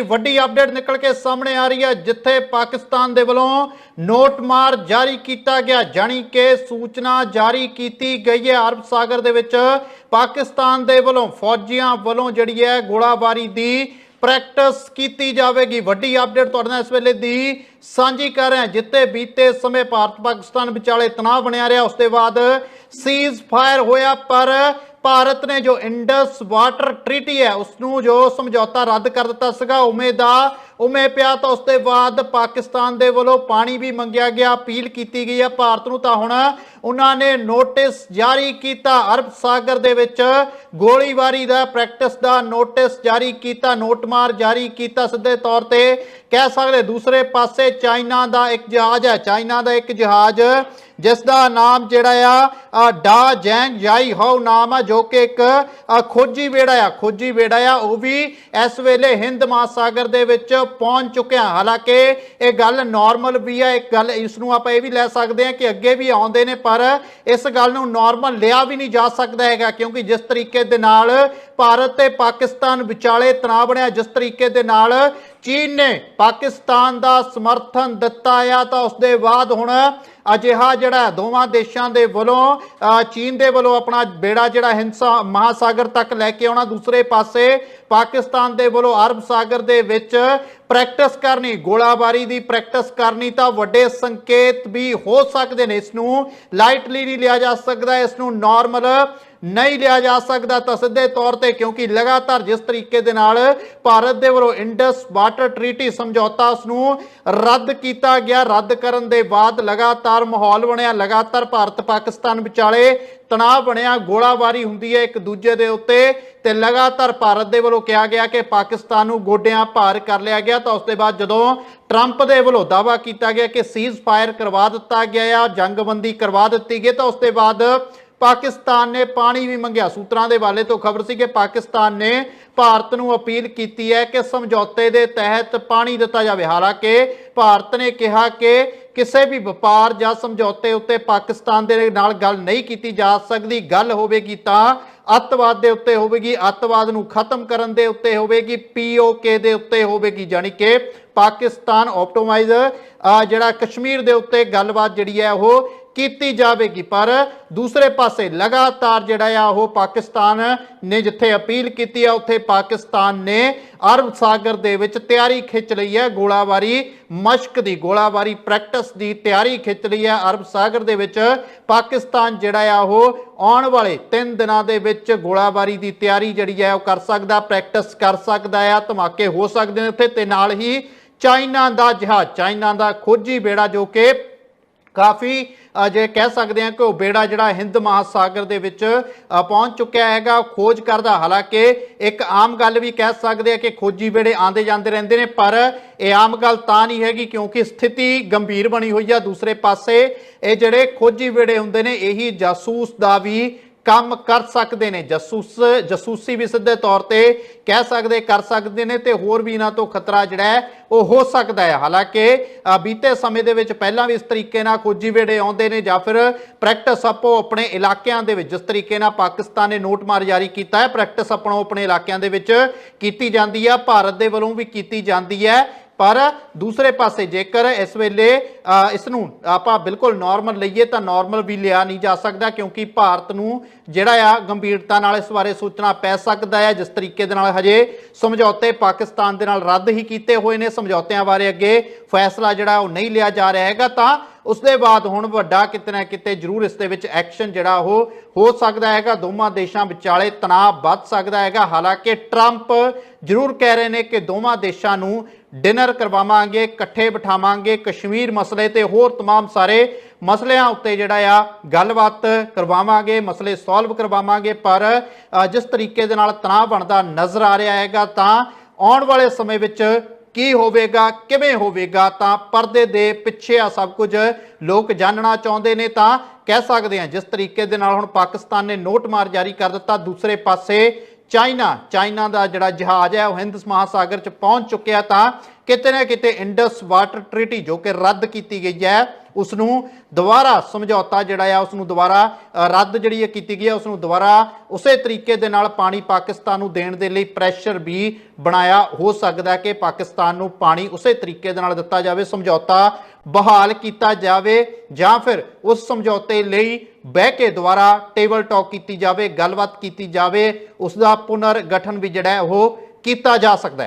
ਦੀ ਵੱਡੀ ਅਪਡੇਟ ਨਿਕਲ ਕੇ ਸਾਹਮਣੇ ਆ ਰਹੀ ਹੈ, ਜਿੱਥੇ ਪਾਕਿਸਤਾਨ ਦੇ ਵੱਲੋਂ ਨੋਟ ਮਾਰ ਜਾਰੀ ਕੀਤਾ ਗਿਆ, ਜਾਣੀ ਕਿ ਸੂਚਨਾ ਜਾਰੀ ਕੀਤੀ ਗਈ ਹੈ। ਅਰਬ ਸਾਗਰ ਦੇ ਵਿੱਚ ਪਾਕਿਸਤਾਨ ਦੇ ਵੱਲੋਂ ਫੌਜੀਆਂ ਵੱਲੋਂ ਜਿਹੜੀ ਹੈ ਗੋਲਾਬਾਰੀ ਦੀ ਪ੍ਰੈਕਟਿਸ ਕੀਤੀ ਜਾਵੇਗੀ। ਵੱਡੀ ਅਪਡੇਟ ਤੁਹਾਡੇ ਨਾਲ ਇਸ ਵੇਲੇ ਦੀ ਸਾਂਝੀ ਕਰ ਰਹੇ ਹਾਂ ਜਿੱਥੇ ਬੀਤੇ ਸਮੇਂ ਭਾਰਤ ਪਾਕਿਸਤਾਨ ਵਿਚਾਲੇ ਤਣਾਅ ਬਣਿਆ ਰਿਹਾ, ਉਸ ਤੋਂ ਬਾਅਦ ਸੀਜ਼ ਫਾਇਰ ਹੋਇਆ, ਪਰ ਭਾਰਤ ਨੇ ਜੋ ਇੰਡਸ ਵਾਟਰ ਟ੍ਰੀਟੀ ਹੈ ਉਸ ਨੂੰ ਜੋ ਸਮਝੌਤਾ ਰੱਦ ਕਰ ਦਿੱਤਾ ਸੀਗਾ, ਉਵੇਂ ਦਾ ਉਵੇਂ ਪਿਆ ਤਾਂ ਉਸ ਤੋਂ ਬਾਅਦ ਪਾਕਿਸਤਾਨ ਦੇ ਵੱਲੋਂ ਪਾਣੀ ਵੀ ਮੰਗਿਆ ਗਿਆ, ਅਪੀਲ ਕੀਤੀ ਗਈ ਹੈ ਭਾਰਤ ਨੂੰ ਤਾਂ ਹੁਣ ਉਹਨਾਂ ਨੇ ਨੋਟਿਸ ਜਾਰੀ ਕੀਤਾ, ਅਰਬ ਸਾਗਰ ਦੇ ਵਿੱਚ ਗੋਲੀਬਾਰੀ ਦਾ ਪ੍ਰੈਕਟਿਸ ਦਾ ਨੋਟਿਸ ਜਾਰੀ ਕੀਤਾ ਨੋਟਮਾਰ ਜਾਰੀ ਕੀਤਾ ਸਿੱਧੇ ਤੌਰ ਤੇ। ਕਹਿ ਸਕਦੇ ਦੂਸਰੇ ਪਾਸੇ ਚਾਈਨਾ ਦਾ ਇੱਕ ਜਹਾਜ਼ ਹੈ, ਚਾਈਨਾ ਦਾ ਇੱਕ ਜਹਾਜ਼, ਜਿਸ ਦਾ ਨਾਮ ਜਿਹੜਾ ਆ ਡਾ ਜੈਂਗ ਜਾਈ ਹਾਓ ਨਾਮ ਆ, ਜੋ ਕਿ ਇੱਕ ਖੋਜੀ ਵੇੜਾ ਆ, ਖੋਜੀ ਵੇੜਾ ਆ, ਉਹ ਵੀ ਇਸ ਵੇਲੇ ਹਿੰਦ ਮਹਾਸਾਗਰ ਦੇ ਵਿੱਚ ਪਹੁੰਚ ਚੁੱਕਿਆ ਹਾਲਾਂਕਿ ਇਹ ਗੱਲ ਨਾਰਮਲ ਵੀ ਹੈ ਇੱਕ ਗੱਲ ਇਸ ਨੂੰ ਆਪਾਂ ਇਹ ਵੀ ਲੈ ਸਕਦੇ ਹਾਂ ਕਿ ਅੱਗੇ ਵੀ ਆਉਂਦੇ ਨੇ, ਪਰ ਇਸ ਗੱਲ ਨੂੰ ਨਾਰਮਲ ਲਿਆ ਵੀ ਨਹੀਂ ਜਾ ਸਕਦਾ ਹੈਗਾ, ਕਿਉਂਕਿ ਜਿਸ ਤਰੀਕੇ ਦੇ ਨਾਲ ਭਾਰਤ ਤੇ ਪਾਕਿਸਤਾਨ ਵਿਚਾਲੇ ਤਣਾਅ ਬਣਿਆ, ਜਿਸ ਤਰੀਕੇ ਦੇ ਨਾਲ ਚੀਨ ਨੇ ਪਾਕਿਸਤਾਨ ਦਾ ਸਮਰਥਨ ਦਿੱਤਾ ਆ ਤਾਂ ਉਸ ਦੇ ਬਾਅਦ ਹੁਣ ਅਜਿਹਾ ਜਿਹੜਾ ਦੋਵਾਂ ਦੇਸ਼ਾਂ ਦੇ ਵੱਲੋਂ ਚੀਨ ਦੇ ਵੱਲੋਂ ਆਪਣਾ ਬੇੜਾ ਜਿਹੜਾ ਹਿੰਸਾ, ਮਹਾਸਾਗਰ ਤੱਕ ਲੈ ਕੇ ਆਉਣਾ, ਦੂਸਰੇ ਪਾਸੇ ਪਾਕਿਸਤਾਨ ਦੇ ਵੱਲੋਂ ਅਰਬ ਸਾਗਰ ਦੇ ਵਿੱਚ ਪ੍ਰੈਕਟਿਸ ਕਰਨੀ, ਗੋਲਾਬਾਰੀ ਦੀ ਪ੍ਰੈਕਟਿਸ ਕਰਨੀ ਤਾਂ ਵੱਡੇ ਸੰਕੇਤ ਵੀ ਹੋ ਸਕਦੇ ਨੇ। ਇਸ ਨੂੰ ਲਾਈਟਲੀ ਨਹੀਂ ਲਿਆ ਜਾ ਸਕਦਾ, ਇਸ ਨੂੰ ਨਾਰਮਲ ਨਹੀਂ ਲਿਆ ਜਾ ਸਕਦਾ ਤਾਂ ਸਿੱਧੇ ਤੌਰ ਤੇ ਕਿਉਂਕਿ ਲਗਾਤਾਰ ਜਿਸ ਤਰੀਕੇ ਦੇ ਨਾਲ ਭਾਰਤ ਦੇ ਵੱਲੋਂ ਇੰਡਸ ਵਾਟਰ ਟ੍ਰੀਟੀ ਸਮਝੌਤਾ ਉਸ ਨੂੰ ਰੱਦ ਕੀਤਾ ਗਿਆ, ਰੱਦ ਕਰਨ ਦੇ ਬਾਅਦ ਲਗਾਤਾਰ ਮਾਹੌਲ ਬਣਿਆ, ਲਗਾਤਾਰ ਭਾਰਤ ਪਾਕਿਸਤਾਨ ਵਿਚਾਲੇ ਤਣਾਅ ਬਣਿਆ, ਗੋਲਾਬਾਰੀ ਹੁੰਦੀ ਹੈ ਇੱਕ ਦੂਜੇ ਦੇ ਉੱਤੇ ਤੇ ਲਗਾਤਾਰ ਭਾਰਤ ਦੇ ਵੱਲੋਂ ਕਿਹਾ ਗਿਆ ਕਿ ਪਾਕਿਸਤਾਨ ਨੂੰ ਗੋਡਿਆਂ ਭਾਰ ਕਰ ਲਿਆ ਗਿਆ ਤਾਂ ਉਸ ਤੋਂ ਬਾਅਦ ਜਦੋਂ ਟਰੰਪ ਦੇ ਵੱਲੋਂ ਦਾਅਵਾ ਕੀਤਾ ਗਿਆ ਕਿ ਸੀਜ਼ ਫਾਇਰ ਕਰਵਾ ਦਿੱਤਾ ਗਿਆ ਆ, ਜੰਗਬੰਦੀ ਕਰਵਾ ਦਿੱਤੀ ਗਈ ਤਾਂ ਉਸ ਤੋਂ ਬਾਅਦ ਪਾਕਿਸਤਾਨ ਨੇ ਪਾਣੀ ਵੀ ਮੰਗਿਆ। ਸੂਤਰਾਂ ਦੇ ਵਾਲੇ ਤੋਂ ਖਬਰ ਸੀ ਕਿ ਪਾਕਿਸਤਾਨ ਨੇ ਭਾਰਤ ਨੂੰ ਅਪੀਲ ਕੀਤੀ ਹੈ ਕਿ ਸਮਝੌਤੇ ਦੇ ਤਹਿਤ ਪਾਣੀ ਦਿੱਤਾ ਜਾਵੇ। ਹਾਲਾਂਕਿ ਭਾਰਤ ਨੇ ਕਿਹਾ ਕਿ ਕਿਸੇ ਵੀ ਵਪਾਰ ਜਾਂ ਸਮਝੌਤੇ ਉੱਤੇ ਪਾਕਿਸਤਾਨ ਦੇ ਨਾਲ ਗੱਲ ਨਹੀਂ ਕੀਤੀ ਜਾ ਸਕਦੀ। ਗੱਲ ਹੋਵੇਗੀ ਤਾਂ ਅੱਤਵਾਦ ਦੇ ਉੱਤੇ ਹੋਵੇਗੀ। ਅੱਤਵਾਦ ਨੂੰ ਖਤਮ ਕਰਨ ਦੇ ਉੱਤੇ ਹੋਵੇਗੀ। ਪੀਓਕੇ ਦੇ ਉੱਤੇ ਹੋਵੇਗੀ। ਜਾਨੀ ਕਿ ਪਾਕਿਸਤਾਨ ਆਪਟੋਮਾਈਜ਼ ਜਿਹੜਾ ਕਸ਼ਮੀਰ ਦੇ ਉੱਤੇ ਗੱਲਬਾਤ ਜਿਹੜੀ ਹੈ ਉਹ ਕੀਤੀ ਜਾਵੇਗੀ। ਪਰ ਦੂਸਰੇ ਪਾਸੇ ਲਗਾਤਾਰ ਜਿਹੜਾ ਆ, ਉਹ ਪਾਕਿਸਤਾਨ ਨੇ ਜਿੱਥੇ ਅਪੀਲ ਕੀਤੀ ਆ, ਉੱਥੇ ਪਾਕਿਸਤਾਨ ਨੇ ਅਰਬ ਸਾਗਰ ਦੇ ਵਿੱਚ ਤਿਆਰੀ ਖਿੱਚ ਲਈ ਹੈ। ਗੋਲਾਬਾਰੀ, ਮਸ਼ਕ ਦੀ ਗੋਲਾਬਾਰੀ ਪ੍ਰੈਕਟਿਸ ਦੀ ਤਿਆਰੀ ਖਿੱਚ ਲਈ ਹੈ। ਅਰਬ ਸਾਗਰ ਦੇ ਵਿੱਚ ਪਾਕਿਸਤਾਨ ਜਿਹੜਾ ਆ, ਉਹ ਆਉਣ ਵਾਲੇ 3 ਦਿਨਾਂ ਦੇ ਵਿੱਚ ਗੋਲਾਬਾਰੀ ਦੀ ਤਿਆਰੀ ਜਿਹੜੀ ਹੈ, ਉਹ ਕਰ ਸਕਦਾ, ਪ੍ਰੈਕਟਿਸ ਕਰ ਸਕਦਾ ਆ, ਧਮਾਕੇ ਹੋ ਸਕਦੇ ਨੇ ਉੱਥੇ ਤੇ ਨਾਲ ਹੀ ਚਾਈਨਾ ਦਾ ਜਹਾਜ਼, ਚਾਈਨਾ ਦਾ ਖੋਜੀ ਬੇੜਾ ਜੋ ਕਿ ਕਾਫੀ ਜੇ ਕਹਿ ਸਕਦੇ ਹਾਂ ਕਿ ਉਹ ਬੇੜਾ ਜਿਹੜਾ ਹਿੰਦ ਮਹਾਸਾਗਰ ਦੇ ਵਿੱਚ ਪਹੁੰਚ ਚੁੱਕਿਆ ਹੈਗਾ ਖੋਜ ਕਰਦਾ। ਹਾਲਾਂਕਿ ਇੱਕ ਆਮ ਗੱਲ ਵੀ ਕਹਿ ਸਕਦੇ ਆ ਕਿ ਖੋਜੀ ਬੇੜੇ ਆਂਦੇ ਜਾਂਦੇ ਰਹਿੰਦੇ ਨੇ, ਪਰ ਇਹ ਆਮ ਗੱਲ ਤਾਂ ਨਹੀਂ ਹੈਗੀ ਕਿਉਂਕਿ ਸਥਿਤੀ ਗੰਭੀਰ ਬਣੀ ਹੋਈ ਆ। ਦੂਸਰੇ ਪਾਸੇ ਇਹ ਜਿਹੜੇ ਖੋਜੀ ਬੇੜੇ ਹੁੰਦੇ ਨੇ, ਇਹੀ ਜਾਸੂਸ ਦਾ ਵੀ ਕੰਮ ਕਰ ਸਕਦੇ ਨੇ। ਜਸੂਸ, ਜਸੂਸੀ ਵੀ ਸਿੱਧੇ ਤੌਰ ਤੇ ਕਹਿ ਸਕਦੇ, ਕਰ ਸਕਦੇ ਨੇ ਤੇ ਹੋਰ ਵੀ ਇਹਨਾਂ ਤੋਂ ਖਤਰਾ ਜਿਹੜਾ ਹੈ, ਉਹ ਹੋ ਸਕਦਾ ਹੈ। ਹਾਲਾਂਕਿ ਬੀਤੇ ਸਮੇਂ ਦੇ ਵਿੱਚ ਪਹਿਲਾਂ ਵੀ ਇਸ ਤਰੀਕੇ ਨਾਲ ਖੋਜੀ ਵੇੜੇ ਆਉਂਦੇ ਨੇ ਜਾਂ ਫਿਰ ਪ੍ਰੈਕਟਿਸ ਆਪੋ ਆਪਣੇ ਇਲਾਕਿਆਂ ਦੇ ਵਿੱਚ, ਜਿਸ ਤਰੀਕੇ ਨਾਲ ਪਾਕਿਸਤਾਨ ਨੇ ਨੋਟ ਮਾਰ ਜਾਰੀ ਕੀਤਾ ਹੈ, ਪ੍ਰੈਕਟਿਸ ਆਪਣੋ ਆਪਣੇ ਇਲਾਕਿਆਂ ਦੇ ਵਿੱਚ ਕੀਤੀ ਜਾਂਦੀ ਹੈ, ਭਾਰਤ ਦੇ ਵੱਲੋਂ ਵੀ ਕੀਤੀ ਜਾਂਦੀ ਹੈ। ਪਰ ਦੂਸਰੇ ਪਾਸੇ ਜੇਕਰ ਇਸ ਵੇਲੇ ਅ, ਇਸ ਨੂੰ ਆਪਾਂ ਬਿਲਕੁਲ ਨਾਰਮਲ ਲਈਏ ਤਾਂ ਨਾਰਮਲ ਵੀ ਲਿਆ ਨਹੀਂ ਜਾ ਸਕਦਾ ਕਿਉਂਕਿ ਭਾਰਤ ਨੂੰ ਜਿਹੜਾ ਆ ਗੰਭੀਰਤਾ ਨਾਲ ਇਸ ਬਾਰੇ ਸੋਚਣਾ ਪੈ ਸਕਦਾ ਹੈ। ਜਿਸ ਤਰੀਕੇ ਦੇ ਨਾਲ ਹਜੇ ਸਮਝੌਤੇ ਪਾਕਿਸਤਾਨ ਦੇ ਨਾਲ ਰੱਦ ਹੀ ਕੀਤੇ ਹੋਏ ਨੇ ਸਮਝੌਤਿਆਂ ਬਾਰੇ ਅੱਗੇ ਫੈਸਲਾ ਜਿਹੜਾ ਉਹ ਨਹੀਂ ਲਿਆ ਜਾ ਰਿਹਾ ਹੈਗਾ ਤਾਂ ਉਸ ਦੇ ਬਾਅਦ ਹੁਣ ਵੱਡਾ ਕਿਤੇ ਨਾ ਕਿਤੇ ਜ਼ਰੂਰ ਇਸ ਦੇ ਵਿੱਚ ਐਕਸ਼ਨ ਜਿਹੜਾ ਉਹ ਹੋ ਸਕਦਾ ਹੈਗਾ। ਦੋਵਾਂ ਦੇਸ਼ਾਂ ਵਿਚਾਲੇ ਤਣਾਅ ਵੱਧ ਸਕਦਾ ਹੈਗਾ। ਹਾਲਾਂਕਿ ਟਰੰਪ ਜ਼ਰੂਰ ਕਹਿ ਰਹੇ ਨੇ ਕਿ ਦੋਵਾਂ ਦੇਸ਼ਾਂ ਨੂੰ ਡਿਨਰ ਕਰਵਾਵਾਂਗੇ ਇਕੱਠੇ ਬਿਠਾਵਾਂਗੇ ਕਸ਼ਮੀਰ ਮਸਲੇ ਤੇ ਹੋਰ तमाम ਸਾਰੇ ਮਸਲਿਆਂ ਉੱਤੇ ਜਿਹੜਾ ਆ ਗੱਲਬਾਤ ਕਰਵਾਵਾਂਗੇ ਮਸਲੇ ਸੋਲਵ ਕਰਵਾਵਾਂਗੇ ਪਰ ਅ, ਜਿਸ ਤਰੀਕੇ ਦੇ ਨਾਲ ਤਣਾਅ ਬਣਦਾ ਨਜ਼ਰ ਆ ਰਿਹਾ ਹੈਗਾ ਤਾਂ ਆਉਣ ਵਾਲੇ ਸਮੇਂ ਵਿੱਚ ਕੀ ਹੋਵੇਗਾ ਕਿਵੇਂ ਹੋਵੇਗਾ ਤਾਂ ਪਰਦੇ ਦੇ ਪਿੱਛੇ ਆ ਸਭ ਕੁਝ ਲੋਕ ਜਾਣਨਾ ਚਾਹੁੰਦੇ ਨੇ ਤਾਂ ਕਹਿ ਸਕਦੇ ਹਾਂ ਜਿਸ ਤਰੀਕੇ ਦੇ ਨਾਲ ਹੁਣ ਪਾਕਿਸਤਾਨ ਨੇ ਨੋਟ ਮਾਰ ਜਾਰੀ ਕਰ ਦਿੱਤਾ ਦੂਸਰੇ ਪਾਸੇ ਚਾਈਨਾ ਚਾਈਨਾ ਦਾ ਜਿਹੜਾ ਜਹਾਜ਼ ਹੈ, ਉਹ ਹਿੰਦ ਮਹਾਸਾਗਰ ਚ ਪਹੁੰਚ ਚੁੱਕਿਆ ਤਾਂ ਕਿਤੇ ਨਾ ਕਿਤੇ ਇੰਡਸ ਵਾਟਰ ਟ੍ਰੀਟੀ ਜੋ ਕਿ ਰੱਦ ਕੀਤੀ ਗਈ ਹੈ ਉਸ ਨੂੰ ਦੁਬਾਰਾ ਸਮਝੌਤਾ ਜਿਹੜਾ ਆ ਉਸ ਨੂੰ ਦੁਬਾਰਾ ਰੱਦ ਜਿਹੜੀ ਹੈ ਕੀਤੀ ਗਈ ਹੈ ਉਸ ਨੂੰ ਦੁਬਾਰਾ ਉਸੇ ਤਰੀਕੇ ਦੇ ਨਾਲ ਪਾਣੀ ਪਾਕਿਸਤਾਨ ਨੂੰ ਦੇਣ ਦੇ ਲਈ ਪ੍ਰੈਸ਼ਰ ਵੀ ਬਣਾਇਆ। ਹੋ ਸਕਦਾ ਕਿ ਪਾਕਿਸਤਾਨ ਨੂੰ ਪਾਣੀ ਉਸੇ ਤਰੀਕੇ ਦੇ ਨਾਲ ਦਿੱਤਾ ਜਾਵੇ, ਸਮਝੌਤਾ ਬਹਾਲ ਕੀਤਾ ਜਾਵੇ, ਜਾਂ ਫਿਰ ਉਸ ਸਮਝੌਤੇ ਲਈ ਬਹਿ ਕੇ ਦੁਬਾਰਾ ਟੇਬਲ ਟਾਕ ਕੀਤੀ ਜਾਵੇ, ਗੱਲਬਾਤ ਕੀਤੀ ਜਾਵੇ ਉਸ ਦਾ ਪੁਨਰ ਗਠਨ ਵੀ ਜਿਹੜਾ ਉਹ ਕੀਤਾ ਜਾ ਸਕਦਾ